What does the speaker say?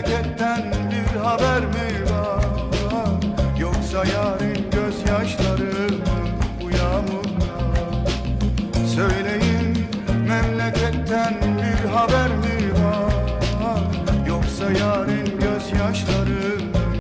memleketten bir haber mi var? Yoksa yarın gözyaşları mı bu yağmurda? Söyleyin memleketten bir haber mi var? Yoksa yarın gözyaşları